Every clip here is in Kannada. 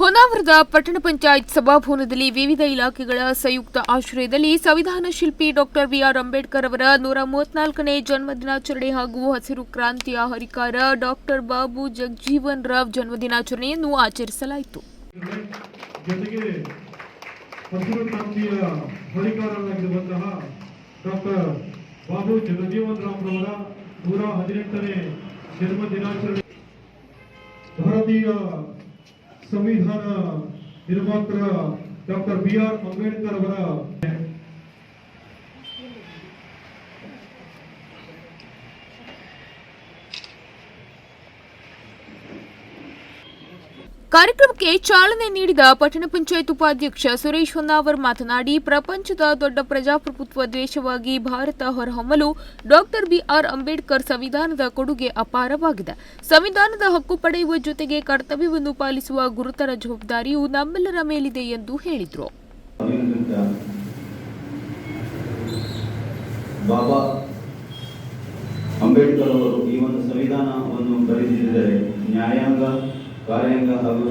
ಹೊನ್ನಾವರದ ಪಟ್ಟಣ ಪಂಚಾಯತ್ ಸಭಾಭವನದಲ್ಲಿ ವಿವಿಧ ಇಲಾಖೆಗಳ ಸಂಯುಕ್ತ ಆಶ್ರಯದಲ್ಲಿ ಸಂವಿಧಾನ ಶಿಲ್ಪಿ ಡಾಕ್ಟರ್ ಬಿಆರ್ ಅಂಬೇಡ್ಕರ್ ಅವರ ನೂರ ಮೂವತ್ನಾಲ್ಕನೇ ಜನ್ಮದಿನಾಚರಣೆ ಹಾಗೂ ಹಸಿರು ಕ್ರಾಂತಿಯ ಹರಿಕಾರ ಡಾಕ್ಟರ್ ಬಾಬು ಜಗಜೀವನ್ ರಾವ್ ಜನ್ಮದಿನಾಚರಣೆಯನ್ನು ಆಚರಿಸಲಾಯಿತು. ಬಾಬು ಸಂವಿಧಾನ ನಿರ್ಮಾತೃ ಡಾಕ್ಟರ್ ಬಿ ಆರ್ ಅಂಬೇಡ್ಕರ್ ಅವರ ಕಾರ್ಯಕ್ರಮಕ್ಕೆ ಚಾಲನೆ ನೀಡಿದ ಪಟ್ಟಣ ಪಂಚಾಯತ್ ಉಪಾಧ್ಯಕ್ಷ ಸುರೇಶ್ ಹೊನ್ನಾವರ್ ಮಾತನಾಡಿ, ಪ್ರಪಂಚದ ದೊಡ್ಡ ಪ್ರಜಾಪ್ರಭುತ್ವ ದೇಶವಾಗಿ ಭಾರತ ಹೊರಹೊಮ್ಮಲು ಡಾಕ್ಟರ್ ಬಿಆರ್ ಅಂಬೇಡ್ಕರ್ ಸಂವಿಧಾನದ ಕೊಡುಗೆ ಅಪಾರವಾಗಿದೆ. ಸಂವಿಧಾನದ ಹಕ್ಕು ಪಡೆಯುವ ಜೊತೆಗೆ ಕರ್ತವ್ಯವನ್ನು ಪಾಲಿಸುವ ಗುರುತರ ಜವಾಬ್ದಾರಿಯು ನಮ್ಮೆಲ್ಲರ ಮೇಲಿದೆ ಎಂದು ಹೇಳಿದರು. ಅಂಬೇಡ್ಕರ್ ಅವರು ಈ ಒಂದು ಸಂವಿಧಾನವನ್ನು ನ್ಯಾಯಾಂಗ ಕಾರ್ಯಾಂಗ ಹಾಗೂ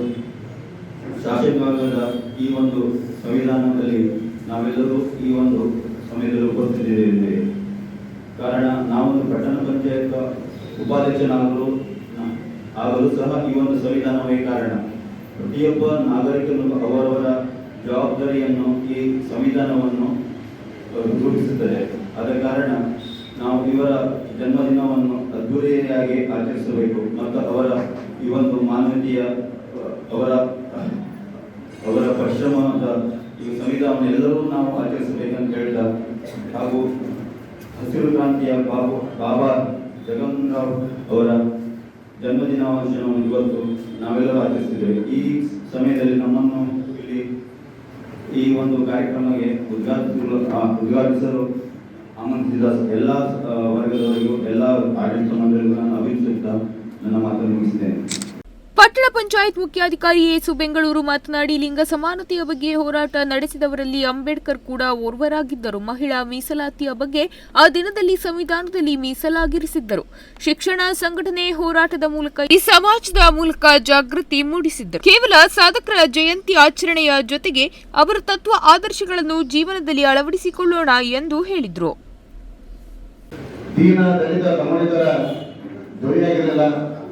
ಶಾಸಕಾಂಗದ ಈ ಒಂದು ಸಂವಿಧಾನದಲ್ಲಿ ನಾವೆಲ್ಲರೂ ಈ ಒಂದು ಸಮಯದಲ್ಲಿ ಉಪಸ್ಥಿತಿದ್ದೇವೆ ಕಾರಣ ನಾವೊಂದು ಪಟ್ಟಣ ಪಂಚಾಯತ್ ಉಪಾಧ್ಯಕ್ಷನಾಗಲು ಆಗಲು ಸಹ ಈ ಒಂದು ಸಂವಿಧಾನವೇ ಕಾರಣ. ಪ್ರತಿಯೊಬ್ಬ ನಾಗರಿಕನು ಅವರವರ ಜವಾಬ್ದಾರಿಯನ್ನು ಈ ಸಂವಿಧಾನವನ್ನು ರೂಪಿಸುತ್ತದೆ ಆದ ಕಾರಣ ನಾವು ಇವರ ಜನ್ಮದಿನವನ್ನು ಅದ್ಧೂರಿಯಾಗಿ ಆಚರಿಸಬೇಕು ಮತ್ತು ಅವರ ಈ ಒಂದು ಮಾನವೀಯ ಅವರ ಅವರ ಪರಿಶ್ರಮದ ಈ ಸಂವಿಧಾನ ಎಲ್ಲರೂ ನಾವು ಆಚರಿಸಬೇಕಂತ ಹೇಳಿದ ಹಾಗೂ ಹಸಿರು ಕ್ರಾಂತಿಯ ಬಾಬು, ಬಾಬಾ ಜಗನ್ ರಾವ್ ಅವರ ಜನ್ಮದಿನಾಚರಣೆಯನ್ನು ಇವತ್ತು ನಾವೆಲ್ಲರೂ ಆಚರಿಸಿದ್ದೇವೆ. ಈ ಸಮಯದಲ್ಲಿ ನಮ್ಮನ್ನು ಇಲ್ಲಿ ಈ ಒಂದು ಕಾರ್ಯಕ್ರಮಕ್ಕೆ ಉದ್ಘಾಟಿಸಲು ಉದ್ಘಾಟಿಸಲು ಆಮಂತ್ರಿಸಿದ ಎಲ್ಲ ವರ್ಗದವರಿಗೂ, ಎಲ್ಲ ಆಡಳಿತ ಮಂಡಳಿಗೂ ನಾನು ಅಭಿನಂದಿಸುತ್ತಾ ನನ್ನ ಮುಗಿಸಿದ್ದೇನೆ ಪಟ್ಟಣ ಪಂಚಾಯತ್ ಮುಖ್ಯಾಧಿಕಾರಿ ಎಸು ಬೆಂಗಳೂರು ಮಾತನಾಡಿ, ಲಿಂಗ ಸಮಾನತೆಯ ಬಗ್ಗೆ ಹೋರಾಟ ನಡೆಸಿದವರಲ್ಲಿ ಅಂಬೇಡ್ಕರ್ ಕೂಡ ಓರ್ವರಾಗಿದ್ದರು. ಮಹಿಳಾ ಮೀಸಲಾತಿಯ ಬಗ್ಗೆ ಆ ದಿನದಲ್ಲಿ ಸಂವಿಧಾನದಲ್ಲಿ ಮೀಸಲಾಗಿರಿಸಿದ್ದರು. ಶಿಕ್ಷಣ ಸಂಘಟನೆ ಹೋರಾಟದ ಮೂಲಕ ಈ ಸಮಾಜದ ಮೂಲಕ ಜಾಗೃತಿ ಮೂಡಿಸಿದ್ದರು. ಕೇವಲ ಸಾಧಕರ ಜಯಂತಿ ಆಚರಣೆಯ ಜೊತೆಗೆ ಅವರ ತತ್ವ ಆದರ್ಶಗಳನ್ನು ಜೀವನದಲ್ಲಿ ಅಳವಡಿಸಿಕೊಳ್ಳೋಣ ಎಂದು ಹೇಳಿದರು.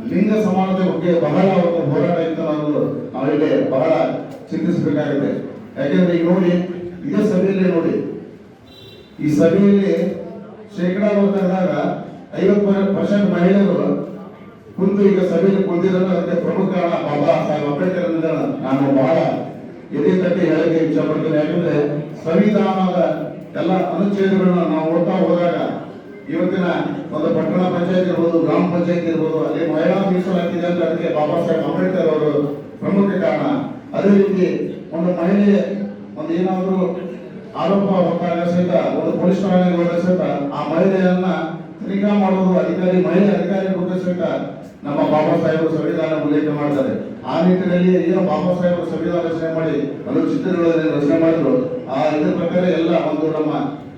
ಲಿಂಗ ಸಮಾನತೆ ಬಗ್ಗೆ ಬಹಳ ಒಂದು ಹೋರಾಟ ಅಂತ ನಾವು ನಾವಿಲ್ಲಿ ಬಹಳ ಚಿಂತಿಸಬೇಕಾಗಿದೆ ಯಾಕೆಂದ್ರೆ ಈಗ ನೋಡಿ ಇದೇ ಸಭೆಯಲ್ಲಿ ನೋಡಿ, ಈ ಸಭೆಯಲ್ಲಿ ಶೇಕಡಾ ತೆಗೆದಾಗ ಐವತ್ತು ಪರ್ಸೆಂಟ್ ಮಹಿಳೆಯರು ಕುಂತು ಈಗ ಸಭೆಯಲ್ಲಿ ಕುಂತಿದ್ದಾರೆ ಅದಕ್ಕೆ ಪ್ರಮುಖ ಕಾರಣ ಬಾಬಾ ಸಾಹೇಬ್ ಅಂಬೇಡ್ಕರ್ ನಾನು ಬಹಳ ಎದೆ ತಟ್ಟಿ ಹೇಳಕ್ಕೆ ಇಷ್ಟಪಡ್ತೇನೆ ಯಾಕಂದ್ರೆ ಸಂವಿಧಾನದ ಎಲ್ಲ ಅನುಚ್ಛೇದಗಳನ್ನ ನಾವು ಓದ್ತಾ ಹೋದಾಗ ಇವತ್ತಿನ ಒಂದು ಪಟ್ಟಣ ಪಂಚಾಯತ್ ಇರ್ಬೋದು, ಗ್ರಾಮ ಪಂಚಾಯತ್ ಇರ್ಬೋದು, ಅಲ್ಲಿ ಮಹಿಳಾ ಮೀಸಲಾತಿ ಅಂತ ಅದಕ್ಕೆ ಬಾಬಾ ಸಾಹೇಬ್ ಅಂಬೇಡ್ಕರ್ ಅವರು ಪ್ರಮುಖ ಕಾರಣ. ಅದೇ ರೀತಿ ಒಂದು ಮಹಿಳೆ ಒಂದು ಏನಾದರೂ ಆರೋಪ ಹೊತ್ತಾಗ ಸಹಿತ, ಒಂದು ಪೊಲೀಸ್ ಠಾಣೆಗೆ ಹೋದಾಗ ಸಹಿತ ಆ ಮಹಿಳೆಯನ್ನ ತನಿಖಾ ಮಾಡೋದು ಅಧಿಕಾರಿ, ಮಹಿಳೆ ಅಧಿಕಾರಿ ಕೊಟ್ಟ ಸಹಿತ ನಮ್ಮ ಬಾಬಾ ಸಾಹೇಬ್ ಸಂವಿಧಾನ ಉಲ್ಲೇಖ ಮಾಡ್ತಾರೆ. ಆ ನಿಟ್ಟಿನಲ್ಲಿ ಏನೋ ಬಾಬಾ ಸಾಹೇಬರು ಸಂವಿಧಾನ ರಚನೆ ಮಾಡಿ, ಹಲವು ಚಿತ್ರಗಳನ್ನು ರಚನೆ ಮಾಡಿದ್ರು. ಆ ಇದ್ರ ಪ್ರಕಾರ ಎಲ್ಲ ಒಂದು ನಮ್ಮ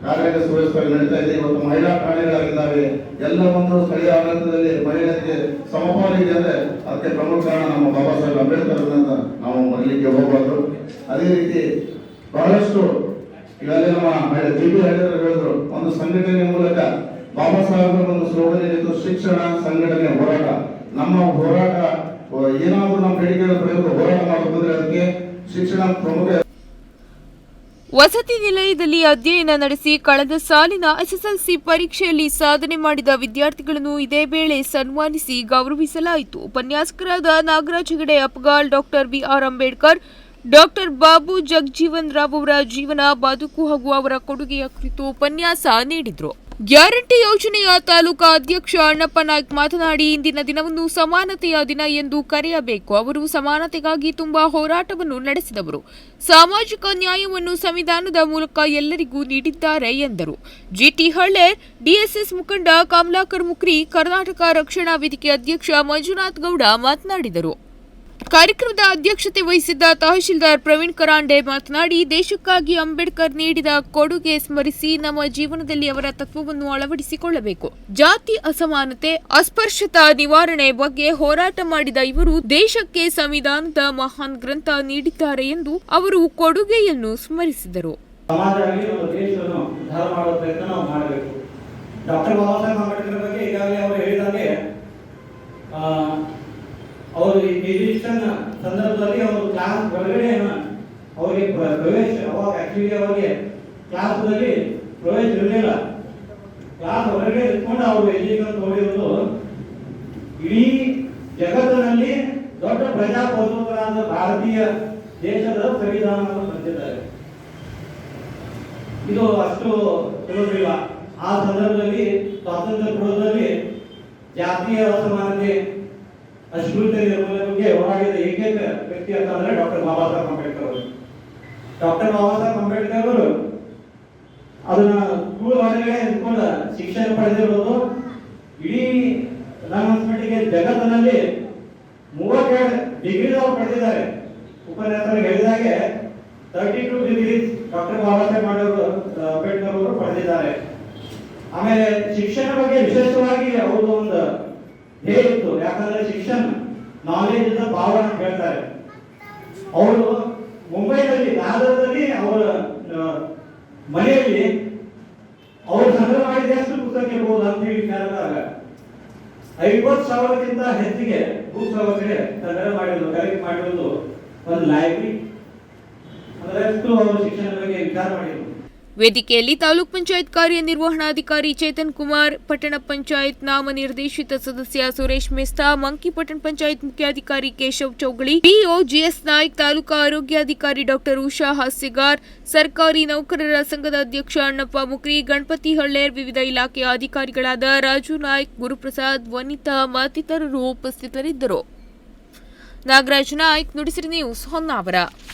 ಕಾರ್ಯಾಂಗ ಸುವ್ಯವಸ್ಥೆಗಳು ನಡೀತಾ ಇದೆ. ಇವತ್ತು ಮಹಿಳಾ ಠಾಣೆಗಳಾಗಿದ್ದಾವೆ. ಎಲ್ಲ ಒಂದು ಸ್ಥಳೀಯ ಆಡಳಿತದಲ್ಲಿ ಮಹಿಳೆಯರಿಗೆ ಸಮಪಾಲು ಇದೆ ಅಂದ್ರೆ ಅದಕ್ಕೆ ಪ್ರಮುಖ ಕಾರಣ ನಮ್ಮ ಬಾಬಾ ಸಾಹೇಬ್ ಅಂಬೇಡ್ಕರ್ ನಾವು ಮರಲಿಕ್ಕೆ ಹೋಗಬಾರ್ದು. ಅದೇ ರೀತಿ ಬಹಳಷ್ಟು ಈಗಾಗಲೇ ನಮ್ಮ ಜಿ ಬಿ ಹೇಳಿದ್ರು ಹೇಳಿದ್ರು, ಒಂದು ಸಂಘಟನೆ ಮೂಲಕ ಬಾಬಾ ಸಾಹೇಬರ ಒಂದು ಸ್ಲೋಗನ್ ಶಿಕ್ಷಣ ಸಂಘಟನೆ ಹೋರಾಟ. ನಮ್ಮ ಹೋರಾಟ ಏನಾದ್ರೂ ನಮ್ಮ ಬೇಡಿಕೆಗಳ ಪ್ರಯೋಗ ಹೋರಾಟ ಅದಕ್ಕೆ ಶಿಕ್ಷಣ ಪ್ರಮುಖ ವಸತಿ ನಿಲಯದಲ್ಲಿ ಅಧ್ಯಯನ ನಡೆಸಿ ಕಳೆದ ಸಾಲಿನ ಎಸ್ಎಸ್ಎಲ್ಸಿ ಪರೀಕ್ಷೆಯಲ್ಲಿ ಸಾಧನೆ ಮಾಡಿದ ವಿದ್ಯಾರ್ಥಿಗಳನ್ನು ಇದೇ ವೇಳೆ ಸನ್ಮಾನಿಸಿ ಗೌರವಿಸಲಾಯಿತು. ಉಪನ್ಯಾಸಕರಾದ Nagaraj Hegde Apgal doctor B R Ambedkar doctor Babu Jagjivan Rao ಅವರ ಜೀವನ ಬದುಕು ಹಾಗೂ ಅವರ ಕೊಡುಗೆಯ ಕುರಿತು ಉಪನ್ಯಾಸ ನೀಡಿದರು. ಗ್ಯಾರಂಟಿ ಯೋಜನೆಯ ತಾಲೂಕಾ ಅಧ್ಯಕ್ಷ ಅಣ್ಣಪ್ಪ ನಾಯ್ಕ್ ಮಾತನಾಡಿ, ಇಂದಿನ ದಿನವನ್ನು ಸಮಾನತೆಯ ದಿನ ಎಂದು ಕರೆಯಬೇಕು. ಅವರು ಸಮಾನತೆಗಾಗಿ ತುಂಬಾ ಹೋರಾಟವನ್ನು ನಡೆಸಿದವರು. ಸಾಮಾಜಿಕ ನ್ಯಾಯವನ್ನು ಸಂವಿಧಾನದ ಮೂಲಕ ಎಲ್ಲರಿಗೂ ನೀಡಿದ್ದಾರೆ ಎಂದರು. ಜಿಟಿ ಹಳ್ಳೆ, ಡಿಎಸ್ಎಸ್ ಮುಖಂಡ ಕಮಲಾಕರ್ ಮುಕ್ರಿ, ಕರ್ನಾಟಕ ರಕ್ಷಣಾ ವೇದಿಕೆ ಅಧ್ಯಕ್ಷ ಮಂಜುನಾಥ್ ಗೌಡ ಮಾತನಾಡಿದರು. ಕಾರ್ಯಕ್ರಮದ ಅಧ್ಯಕ್ಷತೆ ವಹಿಸಿದ್ದ ತಹಶೀಲ್ದಾರ್ ಪ್ರವೀಣ್ ಕರಾಂಡೆ ಮಾತನಾಡಿ, ದೇಶಕ್ಕಾಗಿ ಅಂಬೇಡ್ಕರ್ ನೀಡಿದ ಕೊಡುಗೆ ಸ್ಮರಿಸಿ ನಮ್ಮ ಜೀವನದಲ್ಲಿ ಅವರ ತತ್ವವನ್ನು ಅಳವಡಿಸಿಕೊಳ್ಳಬೇಕು. ಜಾತಿ ಅಸಮಾನತೆ, ಅಸ್ಪರ್ಶತಾ ನಿವಾರಣೆ ಬಗ್ಗೆ ಹೋರಾಟ ಮಾಡಿದ ಇವರು ದೇಶಕ್ಕೆ ಸಂವಿಧಾನದ ಮಹಾನ್ ಗ್ರಂಥ ನೀಡಿದ್ದಾರೆ ಎಂದು ಅವರು ಕೊಡುಗೆಯನ್ನು ಸ್ಮರಿಸಿದರು. ಡಾಕ್ಟರ್ ಬಾಬಾ ಅಂಬೇಡ್ಕರ್ ಬಗ್ಗೆ ಈಗಾಗಲೇ ಅವರು ಅವರು ಎಜುಕೇಶನ್ ಸಂದರ್ಭದಲ್ಲಿ ಅವರು ಕ್ಲಾಸ್ ಒಳಗಡೆ ಅವರಿಗೆ ಪ್ರವೇಶ, ಅವಾಗ ಆಕ್ಚುಲಿ ಅವರಿಗೆ ಕ್ಲಾಸ್ನಲ್ಲಿ ಪ್ರವೇಶ ಇರಲಿಲ್ಲ. ಕ್ಲಾಸ್ ಹೊರಗಡೆ ಇಟ್ಕೊಂಡು ಅವರು ಎಜುಕೇಶನ್ ನೋಡಿರೋದು ಇಡೀ ಜಗತ್ತಿನಲ್ಲಿ ದೊಡ್ಡ ಪ್ರಜಾಪ್ರಭುತ್ವಗಳಾದ ಭಾರತೀಯ ದೇಶದ ಸಂವಿಧಾನವನ್ನು ಬಂದಿದ್ದಾರೆ ಇದು ಅಷ್ಟು ಇರೋದಿಲ್ಲ ಆ ಸಂದರ್ಭದಲ್ಲಿ ಸ್ವಾತಂತ್ರ್ಯ ಪೂರ್ವದಲ್ಲಿ ಜಾತಿಯ ಅಸಮಾನತೆ ಅಸ್ಪೃಶ್ಯತೆ ನಿರ್ಮೂಲನೆ ಬಗ್ಗೆ ಹೋರಾಡಿದ ಏಕೈಕ ವ್ಯಕ್ತಿ ಅಂತಂದ್ರೆ ಡಾಕ್ಟರ್ ಬಾಬಾ ಸಾಹೇಬ್ ಅಂಬೇಡ್ಕರ್ ಅವರು. ಡಾಕ್ಟರ್ ಬಾಬಾ ಸಾಹೇಬ್ ಅಂಬೇಡ್ಕರ್ ಅವರು ಅದನ್ನ ಸ್ಕೂಲ್ ಹೊರಗಡೆ ನಿಂತ್ಕೊಂಡು ಶಿಕ್ಷಣ ಪಡೆದಿರೋದು ಇಡೀ ನನ್ನ ಜಗತ್ತಿನಲ್ಲಿ ಮೂವತ್ತೆರಡು ಡಿಗ್ರಿ ಅವರು ಪಡೆದಿದ್ದಾರೆ. ಉಪನ್ಯಾಸರಿಗೆ ಹೇಳಿದಾಗೆ thirty two degree doctor Baba Saheb ಮಾಡೋರು ಅಂಬೇಡ್ಕರ್ ಅವರು ಪಡೆದಿದ್ದಾರೆ. ಆಮೇಲೆ ಶಿಕ್ಷಣ ಬಗ್ಗೆ ವಿಶೇಷವಾಗಿ ಅವರು ಒಂದು ಇತ್ತು ಯಾಕಂದ್ರೆ ಶಿಕ್ಷಣ ನಾಲೆಜ್ ಪವರ್ ಅಂತ ಹೇಳ್ತಾರೆ. ಅವರು ಮುಂಬೈನಲ್ಲಿ ದಾದರದಲ್ಲಿ ಅವರ ಮನೆಯಲ್ಲಿ ಅವರು ಸಂಗ್ರಹ ಮಾಡಿದ ಎಷ್ಟು ಪುಸ್ತಕ ಇರ್ಬೋದು ಅಂತ ಹೇಳಿ ಕೇಳಿದಾಗ, ಐವತ್ತು ಸಾವಿರಕ್ಕಿಂತ ಹೆಚ್ಚಿಗೆ ಪುಸ್ತಕಗಳಿಗೆ ಸಂಗ್ರಹ ಮಾಡಿರೋದು ಕಲೆಕ್ಟ್ ಮಾಡಿರೋದು ಒಂದು ಲೈಬ್ರರಿ ಎಷ್ಟು ಅವರು ಶಿಕ್ಷಣ ಬಗ್ಗೆ ವಿಚಾರ ಮಾಡಿದ್ರು. ವೇದಿಕೆಯಲ್ಲಿ ತಾಲೂಕ್ ಪಂಚಾಯತ್ ಕಾರ್ಯನಿರ್ವಹಣಾಧಿಕಾರಿ ಚೇತನ್ ಕುಮಾರ್, ಪಟ್ಟಣ ಪಂಚಾಯತ್ ನಾಮನಿರ್ದೇಶಿತ ಸದಸ್ಯ ಸುರೇಶ್ ಮೆಸ್ತಾ, ಮಂಕಿ ಪಟ್ಟಣ ಪಂಚಾಯತ್ ಮುಖ್ಯಾಧಿಕಾರಿ Keshav Chaugali P O G S Naik, taluka ಆರೋಗ್ಯಾಧಿಕಾರಿ ಡಾಕ್ಟರ್ ಉಷಾ ಹಾಸ್ಯಗಾರ್, ಸರ್ಕಾರಿ ನೌಕರರ ಸಂಘದ ಅಧ್ಯಕ್ಷ ಅಣ್ಣಪ್ಪ ಮುಕ್ರಿ, ಗಣಪತಿ ಹಳ್ಳೇರ್ ವಿವಿಧ ಇಲಾಖೆಯ ಅಧಿಕಾರಿಗಳಾದ ರಾಜು ನಾಯ್ಕ್, ಗುರುಪ್ರಸಾದ್, ವನಿತಾ ಮತ್ತಿತರರು ಉಪಸ್ಥಿತರಿದ್ದರು. ನಾಗರಾಜ್ ನಾಯ್ಕ್, ನುಡಿಸಿರಿ ನ್ಯೂಸ್ ಹೊನ್ನಾವರ.